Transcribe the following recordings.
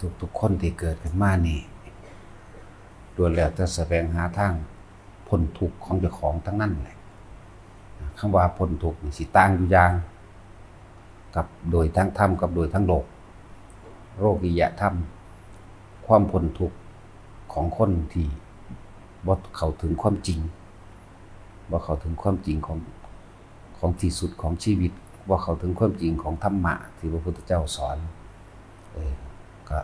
ทุกทุกคนที่เกิดขึ้นมานี่ล้วนแล้วจะแสวงหาทางพ้นทุกข์ของเจ้าของทั้งนั้นแหละคำว่าพ้นทุกข์นี่สิต่างอยู่อย่างกับโดยทั้งธรรมกับโดยทั้งโลกโรกิยธรรม ความพ้นทุกข์ของคนที่บ่เข้าถึงความจริงบ่เข้าถึงความจริงของของที่สุดของชีวิตบ่เข้าถึงความจริงของธรรมะที่พระพุทธเจ้าสอนเก็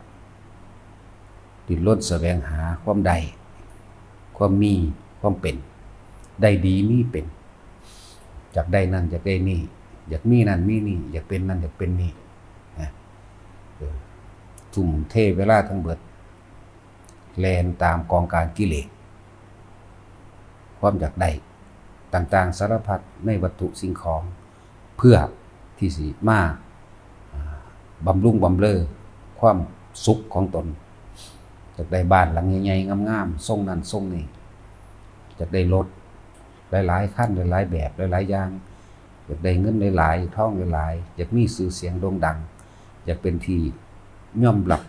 ดิ้นรนแสวงหาความใด ความมี ความเป็น ได้ดีมีเป็นอยากได้นั่นอยากได้นี่ อยากมีนั่นมีนี่ อยากเป็นนั่นอยากเป็นนี่นะทุ่มเทเวลาทั้งเบิดแลนตามกองการกิเลสความอยากได้ต่างๆสารพัดในวัตถุสิ่งของเพื่อที่สิมาอ่าบำรุงบำเรอ ความสุขของตนอยากได้บ้านหลังใหญ่ๆงามๆทรงนั้นทรงนี้อยากได้รถหลายๆขั้นหลายๆแบบหลายๆอย่างอยากได้เงินหลายๆท่องหลายๆอยากมีสื่อเสียงโด่งดัง อยากเป็นที่ย่อมรับ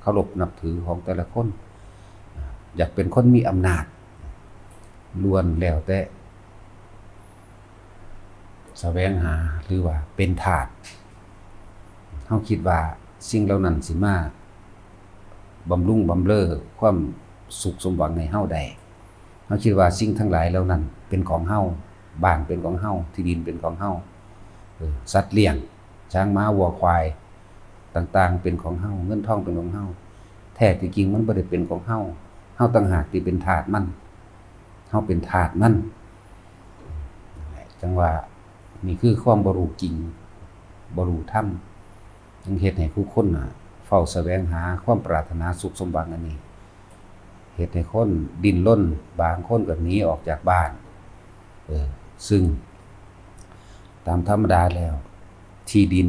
เคารพนับถือของแต่ละคน อยากเป็นคนมีอำนาจล้วนแล้วแต่แสวงหาหรือว่าเป็นทาสเฮาคิดว่า สิ่งเหล่านั้นสิมาบำรุงบำเรอความสุขสมหวังในเฮาได้เฮาคิดว่าสิ่งทั้งหลายเหล่านั้น เป็นของเฮาบ้านเป็นของเฮาที่ดินเป็นของเฮาสัตว์เลี้ยง ช้างม้าวัวควายต่างๆ เป็นของเฮาเงินทองเป็นของเฮาแท้ที่จริงมันบ่ได้เป็นของเฮาเฮาต่างหากที่เป็นทาสมันเฮาเป็นทาสมันจังว่านี่คือความบรู้จริงบรู้ธรรม จึงเฮ็ดให้ผู้คนน่ะเฝ้าแสวงหาความปรารถนาสุขสมบัติอันนี้เฮ็ดให้คนดิ้นรนบางคนก็หนีออกจากบ้านเออซึ่ง ตามธรรมดาแล้ว ที่ดิน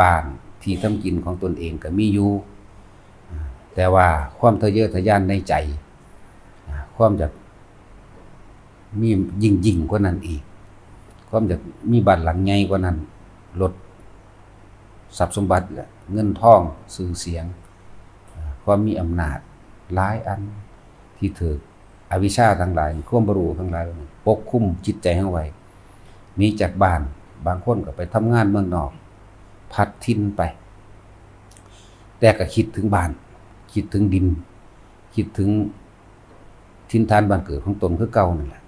บ้านที่ทำกินของตนเองก็มีอยู่แต่ว่าความทะเยอทะยานในใจ ความอยากมียิ่งยิ่งกว่านั้นอีก ความอยากมีบ้านหลังใหญ่กว่านั้นรถ ทรัพย์สมบัติเงินทองสื่อเสียง ความมีอำนาจหลายอันที่ถืออวิชชาทั้งหลายควมบรูทั้งหลายปกคุ้มจิตใจให้ไว้หนีจากบ้านบางคนก็ไปทำงานเมืองนอก พัดทินไป แต่ก็คิดถึงบ้าน คิดถึงดิน คิดถึงทินทานบ้านเกิดของตนคือเก่านั่นแหละ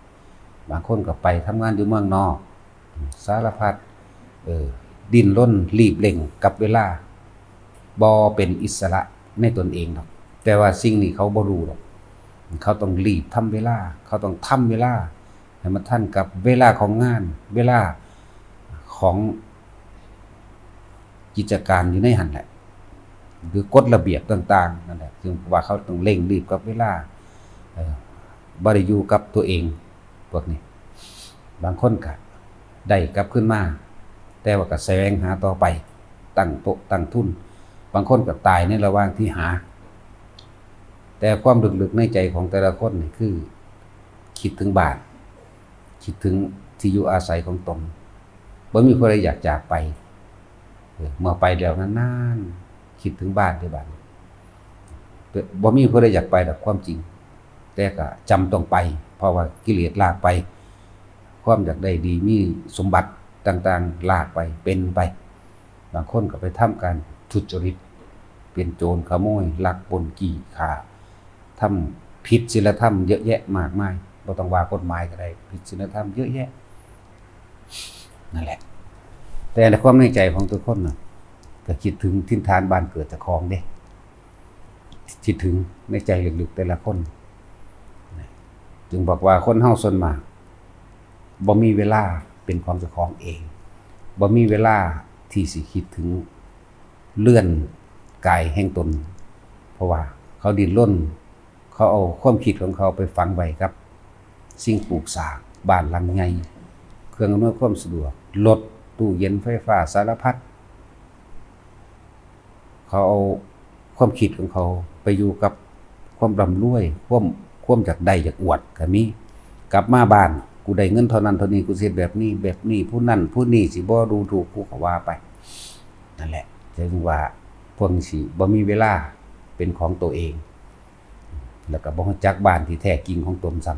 บางคนก็ไปทำงานอยู่เมืองนอก สารพัดเออ ดินล้นรีบเร่งกับเวลาบอเป็นอิสระในตนเองหรอกแต่ว่าสิ่งนี้เขาบ่รู้หรอกเขาต้องรีบทำเวลา เขาต้องทำเวลาให้มันทันกับเวลาของงาน เวลาของกิจการอยู่ในหันแหละหรือกฎระเบียบต่างๆนั่นแหละซึ่งว่าเขาต้องเร่งรีบกับเวลาบริยูกับตัวเองพวกนี้ บางคนก็ได้กลับขึ้นมา แต่ว่าก็แสวงหาต่อไป ตั้งโต๊ะตั้งทุน บางคนก็ตายในระหว่างที่หา แต่ความลึกๆในใจของแต่ละคนนี่คือ คิดถึงบ้านคิดถึงที่อยู่อาศัยของตนบ่มีคนใดอยากจากไปเมื่อไปแล้วนานๆคิดถึงบ้านที่บ้านบ่มีคนใดอยากไปดอกความจริง แต่ก็จำต้องไป เพราะว่ากิเลสลากไป ความอยากได้ดีมีสมบัติ ต่างๆ ลากไปเป็นไป บางคนก็ไปทำการทุจริต เป็นโจรขโมยลักปนกี่ขาทำผิดศีลธรรมเยอะแยะมากมายบ่ต้องว่ากฎหมายก็ได้ผิดศีลธรรมเยอะแยะนั่นแหละ แต่ในความในใจของทุกคนน่ะก็คิดถึงทินทานบ้านเกิดจากของเด้คิดถึงในใจลึกๆแต่ละคนจึงบอกว่าคนเฮาส่วนมากบ่มีเวลา เป็นของเจ้าของเองบ่มีเวลาที่สิคิดถึงเลื่อนกายแห่งตน เพราะว่าเขาดิ้นรนเขาเอาความคิดของเขาไปฝังไว้ครับ สิ่งปลูกสร้างบ้านหลังใหญ่เครื่องอำนวยความสะดวกรถตู้เย็นไฟฟ้าสารพัดเขาเอาความคิดของเขาไปอยู่กับความร่ำรวย ความความจากใดจากอวดก็มีกลับมาบ้าน กูได้เงินเท่านั้นเท่านี้กูเสียแบบนี้ แบบนี้ผู้นั่นผู้นี่สิบ่ดูถูกผู้เขาว่าไป นั่นแหละจึงว่าพวกสิบ่มีเวลาเป็นของตัวเอง แล้วก็บ่รู้จักบ้านที่แท้จริงของตนซ้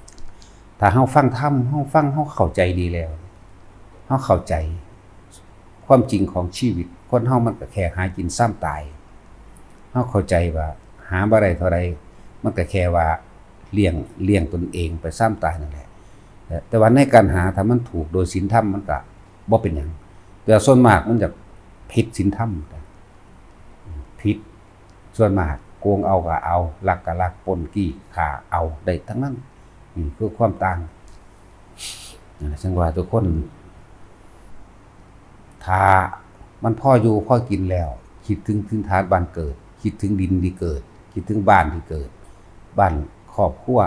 ำถ้าเฮาฟังธรรมเฮาฟังเฮาเข้าใจดีแล้วเฮาเข้าใจ ความจริงของชีวิต คนเฮามันก็แค่หากินซ้ำตายเฮาเข้าใจว่า หาบ่ได้เท่าใดมันก็แค่ว่าเลี้ยงเลี้ยงตนเองไปซ้ำตายนั่นแหละ แต่ว่าในการหาถ้ามันถูกโดยศีลธรรมมันก็บ่เป็นหยังแต่ส่วนมากมันจะผิดศีลธรรมผิดส่วนมากโกงเอาก็เอาลักก็ลักปนกี้ฆ่าเอาได้ทั้งนั้นนี่คือความต่างนั่นแหละซึ่งว่าทุกคนถ้ามันพ่ออยู่พ่อกินแล้ว คิดถึงถึงฐานบ้านเกิด คิดถึงดินที่เกิด คิดถึงบ้านที่เกิด บ้านครอบครัว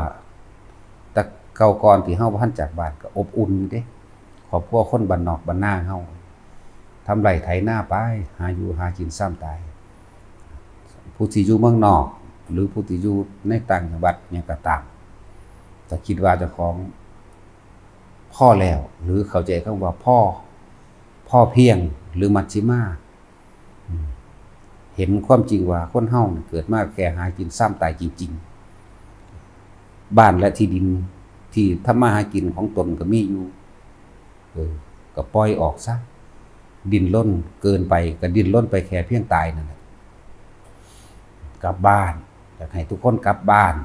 เก่าก่อนที่เฮาพันจากบ้านก็อบอุ่นอยู่เด้ครอบครัวคนบ้านนอกบ้านนาเฮาทำไรไถหน้าไป หาอยู่หากินซ้ำตาย ผู้ที่อยู่เมืองนอก หรือผู้ที่อยู่ในต่างจังหวัดเนี่ยก็ตามแต่คิดว่าจ้าของพ่อแล้ว หรือเข้าใจคำว่าพ่อ พ่อเพียงหรือมัชชิมาเห็นความจริงว่าคนเฮาเนี่ยเกิดมาแค่หากินซ้ำตายจริง ๆ บ้านและที่ดิน ที่ทำมาหากินของตนก็มีอยู่เออก็ปล่อยออกซะดินล้นเกินไปก็ดินล้นไปแค่เพียงตายนั่นแหละกลับบ้านอยากให้ทุกคนกลับบ้าน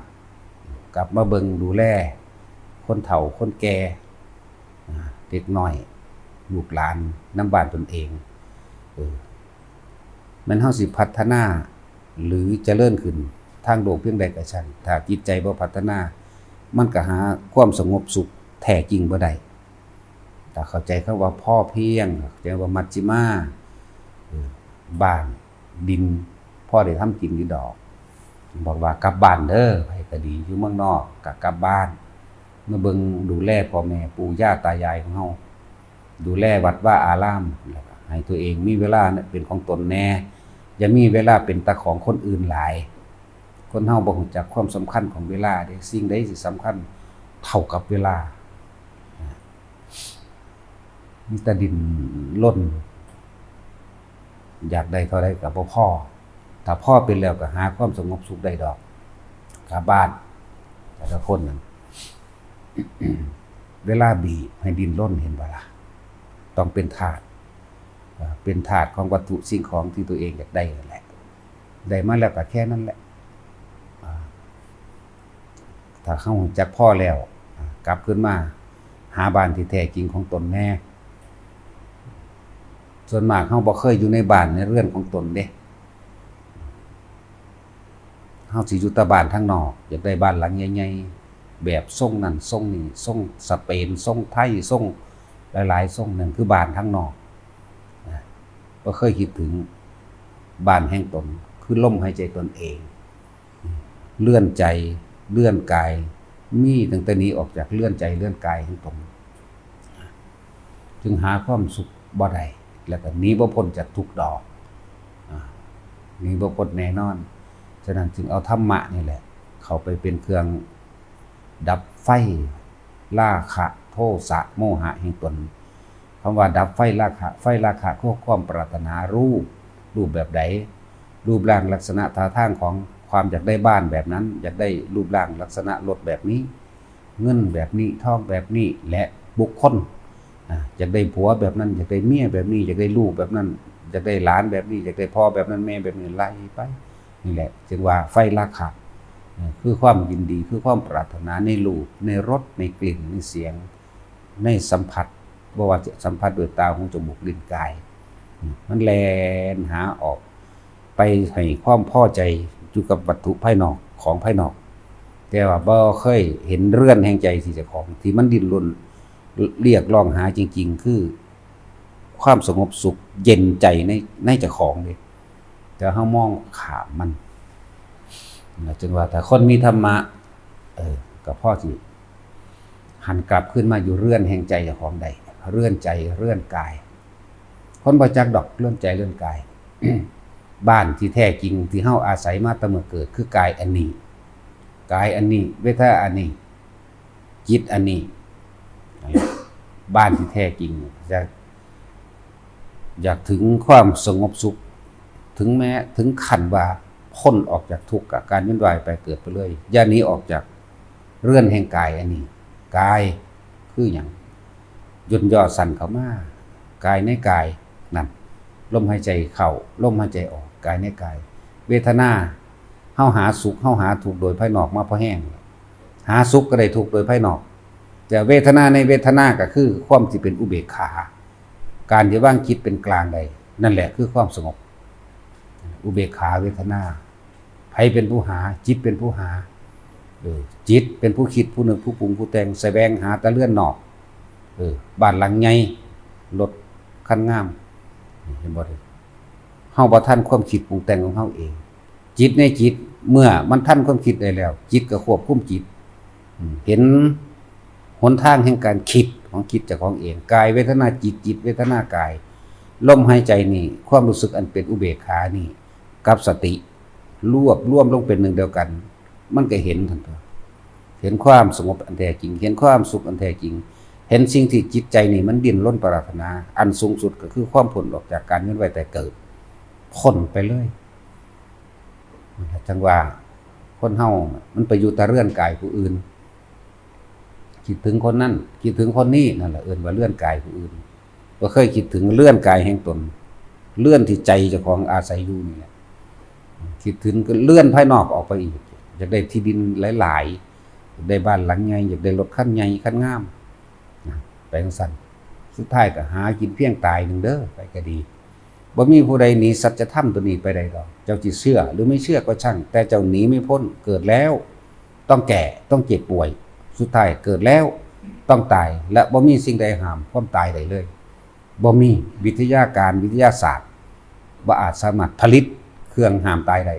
กลับมาเบิงดูแลคนเฒ่าคนแก่เด็กน้อยลูกหลานน้ำบานตนเองเออมันเฮาสิพัฒนา หรือเจริญขึ้นทางโลกเพียงใดก็ช่างถ้าจิตใจบ่พัฒนา มันก็หาความสงบสุขแท้จริงบ่ได้ถ้าเข้าใจคำว่าพ่อเพียงเข้าใจว่ามัจจิมาบ้านดินพ่อได้ทำกินอยู่ดอก บอกว่ากลับบ้านเด้อไปก็ดีอยู่เมืองนอกก็กลับบ้านมาเบิงดูแลพ่อแม่ปู่ย่าตายายของเฮาดูแลวัดว่าอารามให้ตัวเองมีเวลาเนี่ยเป็นของตนแน่อย่ามีเวลาเป็นตาของคนอื่นหลาย คนเฮาบ่รู้จักความสำคัญของเวลาเด้สิ่งใดสิสำคัญเท่ากับเวลามีแต่ดินล้น อยากได้เท่าใดก็บ่พอถ้าพ่อเป็นแล้วก็หาความสงบสุขได้ดอกกลับบ้าน แต่ละคนนั้นเวลาบีให้ดินล้นเห็นบ่ล่ะต้องเป็นถาดเป็นถาดของวัตถุสิ่งของที่ตัวเองอยากได้นั่นแหละ ได้มาแล้วก็แค่นั้นแหละอ่า ถ้าเข้าจักพ่อแล้ว กลับขึ้นมา หาบ้านที่แท้จริงของตนแน่ ส่วนมากเขาบ่เคยอยู่ในบ้านในเรื่อนของตนเด้เฮาสิอยู่ตะบ้านทางนอกอยากได้บ้านหลังใหญ่ๆแบบทรงนั่นทรงนี่ทรงสเปนทรงไทยทรงหลายๆทรงหนึ่งคือบ้านทั้งนอกก็เคยคิดถึงบ้านแห่งตน คือลมหายใจตนเอง เลื่อนใจ เลื่อนกายมีตั้งแต่นี้ออกจากเลื่อนใจเลื่อนกายแห่งตนจึงหาความสุขบ่ได้แล้วก็หนี้บ่พ้นจากทุกดอกอ่าหนี้บ่พ้นแน่นอน ฉะนั้นจึงเอาธรรมะนี่แหละ เข้าไปเป็นเครื่องดับไฟราคะโทสะโมหะแห่งตนคำว่าดับไฟราคะไฟราคะคือความปรารถนารูป รูปแบบใดรูปร่างลักษณะท่าทางของ ความอยากได้บ้านแบบนั้น อยากได้รูปร่างลักษณะรถแบบนี้ เงินแบบนี้ทองแบบนี้และบุคคลอยากได้ผัวแบบนั้นอยากได้เมียแบบนี้อยากได้ลูกแบบนั้นอยากได้หลานแบบนี้อยากได้พ่อแบบนั้นแม่แบบนี้ไล่ไปนี่แหละจึงว่าไฟราคะคือความยินดีคือความปรารถนาในรูปในรสในกลิ่นในเสียง ในสัมผัสบ่ว่าจะสัมผัสด้วยตาหูจมูกลิ้นกาย มันแลนหาออกไปให้ความพอใจ อยู่กับวัตถุภายนอกของภายนอก แต่ว่าบ่เคยเห็นเรื่อนแห่งใจที่เจะของ ที่มันดิ้นรนเรียกร้องหาจริง ๆ คือ ความสงบสุขเย็นใจในในเจ้าของเลยแต่เฮามองขามมันนะจึงว่าถ้าคนมีธรรมะ เออก็พ่อสิหันกลับขึ้นมาอยู่เรื่อนแห่งใจเจ้าของใดเรื่อนใจเรื่อนกาย คนบ่จักดอกเรื่อนใจเรื่อนกาย บ้านที่แท้จริงที่เฮาอาศัยมาแตะเมื่เกิดคือกายอันนี้ กายอันนี้ เวทนาอันนี้จิตอันนี้ บ้านที่แท้จริงอยากอยากถึงความสงบสุข ถึงแม้ถึงขันว่าพ้นออกจากทุกข์กับการวียนวายไปเกิดไปเลยอยย่านี้ออกจากเรื่อนแห่งกายอันนี้ กายคืออย่างย่นย่อสั่นเข้ามากายในกายนั่นลมหายใจเข้าลมหายใจออก กายในกาย เวทนาเฮาหาสุขเฮาหาทุกโดยภายนอกมาพอแห้ง หาสุขก็ได้ทุกโดยภายนอก แต่เวทนาในเวทนาก็คือความที่เป็นอุเบกขา การที่ว่างคิดเป็นกลางใด นั่นแหละคือความสงบ อุเบกขาเวทนาไผเป็นผู้หา จิตเป็นผู้หาจิตเป็นผู้คิดผู้นึกผู้ปรุงผู้แต่งแสวงหาตะเลื่อนนอกเออบ้านหลังใหญ่รถคันงามเห็นบ่เด้ เฮาบ่ทันความคิดปรุงแต่งของเฮาเอง จิตในจิตเมื่อมันทันความคิดได้แล้ว จิตก็ควบคุมจิต เห็นหนทางแห่งการคิดของจิตเจากของเองกายเวทนาจิตจิตเวทนากายลมหายใจนี่ความรู้สึกอันเป็นอุเบกขานี่ กับสติรวบรวมลงเป็นหนึ่งเดียวกัน มันก็เห็นทันทีเห็นความสงบอันแท้จริง เห็นความสุขอันแท้จริง เห็นสิ่งที่จิตใจนี่มันดิ้นรนปรารถนา อันสูงสุดก็คือความพ้นออกจากการเวียนว่ายแต่เกิด พ้นไปเลยนั่นแหละจังว่าคนเฮามันไปอยู่ต่เรื่อนกายผู้อื่น คิดถึงคนนั้นคิดถึงคนนี้นั่นแหละเอื่นว่าเลื่อนกายผู้อื่นก็เคยคิดถึงเลื่อนกายแห่งตน เลื่อนที่ใจเจ้าของอาศัยอยู่นี่แหละคิดถึงก็เลื่อนภายนอกออกไปอีกอยากได้ที่ดินหลายๆอยากได้บ้านหลังใหญ่อยากได้รถคันใหญ่คันงามไปจังสั่นสุดท้ายก็หากินเพียงตายหนึ่งเด้อไปก็ดี บ่มีผู้ใดหนีสัจธรรมตัวนี้ไปได้ดอกเจ้าจิตเชื่อหรือไม่เชื่อก็ช่าง แต่เจ้าหนีไม่พ้นเกิดแล้ว ต้องแก่ต้องเจ็บป่วย สุดท้ายเกิดแล้วต้องตายและบ่มีสิ่งใดห้ามความตายได้เลยบ่มีวิทยาการวิทยาศาสตร์บ่อาจสามารถผลิตเครื่องห้ามตายได้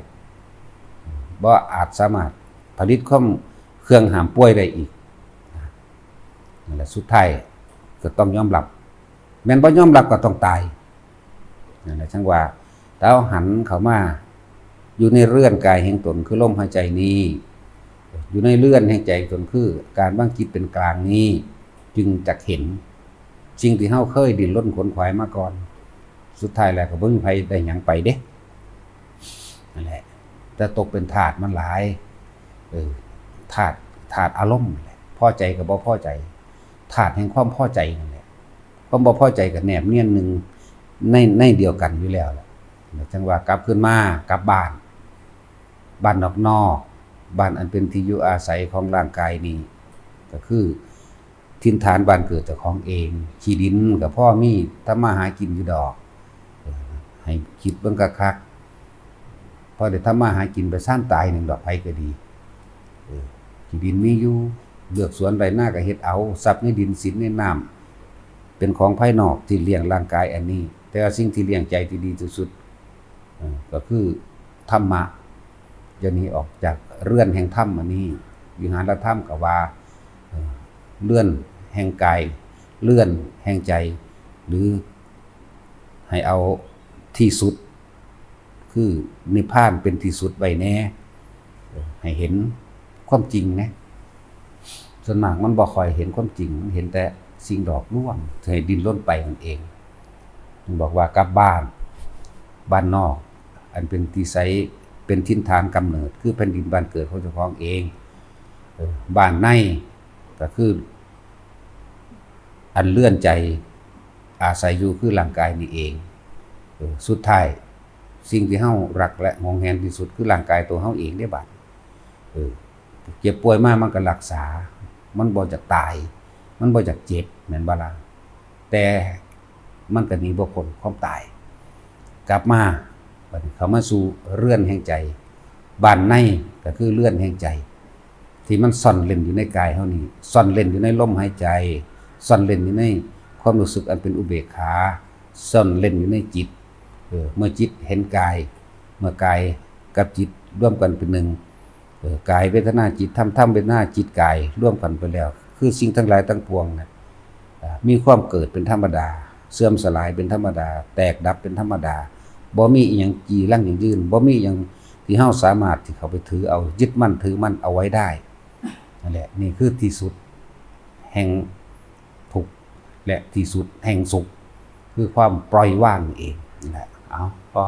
บ่อาจสามารถผลิตเครื่องเครื่องห้ามป่วยได้อีกนั่นแหละสุดท้ายก็ต้องยอมรับแม้นบ่ยอมรับก็ต้องตาย นั่นแหละจังว่าถ้าเอาหันเขามา อยู่ในเรื่อนกายแห่งตนคือลมหายใจนี้ อยู่ในเลื่อนแห่งใจตนคือ การบ้างจิตเป็นกลางนี้ จึงจะเห็นสิ่งที่เฮาเคยดิ้นรนขนขวายมาก่อน สุดท้ายแล้วก็บ่มีใครได้หยังไปเด้นั่นแหละแต่ตกเป็นถาดมันหลายเออถาดถาดอารมณ์นั่นแหละพอใจกับบ่พอใจถาดแห่งความพอใจนั่นแหละความบ่พอใจกับแหนบเนียนหนึ่ง ในในเดียวกันอยู่แล้วแหละจังว่ากลับขึ้นมากลับบ้าน บ้านนอกนอกบ้านอันเป็นที่อยู่อาศัยของร่างกายนี้ก็คือทินฐานบ้านเกิดจ้าของเองขี้ดินกับพ่อมีทำมาหากินอยู่ดอก ให้คิดเบิ่งคักพอได้ทำมาหากินไปสร้างตายหนึ่งดอกไผก็ดีขี้ดินมีอยู่เลือกสวนไรหน้าก็เฮ็ดเอาทรัพย์ในดินสินในน้ำเป็นของภายนอกที่เลี้ยงร่างกายอันนี้ แต่ว่าสิ่งที่เลี้ยงใจที่ดีที่สุดก็คือธรรมะจะนี้ออกจากเรื่อนแห่งธรรมอันนี้ วิหารธรรมกับว่าเลื่อนแห่งกายเลื่อนแห่งใจ หรือให้เอาที่สุด คือนิพพานเป็นที่สุดไว้แน่ให้เห็นความจริงนะส่วนมากมันบ่คอยเห็นความจริงมันเห็นแต่สิ่งดอกล่วงให้ดินล้นไปมันเอง บอกว่ากลับบ้าน บ้านนอก อันเป็นที่ไสเป็นทินฐานกำเนิด คือแผ่นดินบ้านเกิดของเจ้าของเองบ้านในก็คือ อันเลื่อนใจอาศัยอยู่คือร่างกายนี่เองสุดท้ายสิ่งที่เฮารักและหวงแหนที่สุดคือร่างกายตัวเฮาเองได้บัดเออเจ็บป่วยมากมันก็รักษา มันบ่จากตาย มันบ่จากเจ็บแม่นบ่ล่ะแต่ มันก็หนีบ่พ้นความตาย กลับมาบัดเขามาสู่เรื่อนแห่งใจบ้านในก็คือเรื่อนแห่งใจ ที่มันซ่อนเล่นอยู่ในกายเฮานี่ซ่อนเล่นอยู่ในลมหายใจซ่อนเล่นอยู่ในความรู้สึกอันเป็นอุเบกขาซ่อนเล่นอยู่ในจิตเออเมื่อจิตเห็นกาย เมื่อกายกับจิตร่วมกันเป็นหนึ่งเออกายเวทนาจิตธรรมธรรมเวทนาจิตกายร่วมกันไปแล้ว คือสิ่งทั้งหลายทั้งปวงนะมีความเกิดเป็นธรรมดา เสื่อมสลายเป็นธรรมดา แตกดับเป็นธรรมดาบ่มีอีหยังจีรั่งอย่างยืนบ่มีอหยังที่เฮาสามารถที่เขาไปถือเอายึดมั่นถือมั่นเอาไว้ได้นั่นแหละนี่คือที่สุด แห่งทุกข์และที่สุดแห่งสุข คือความปล่อยว่างเองนั่นแหละเอาพอ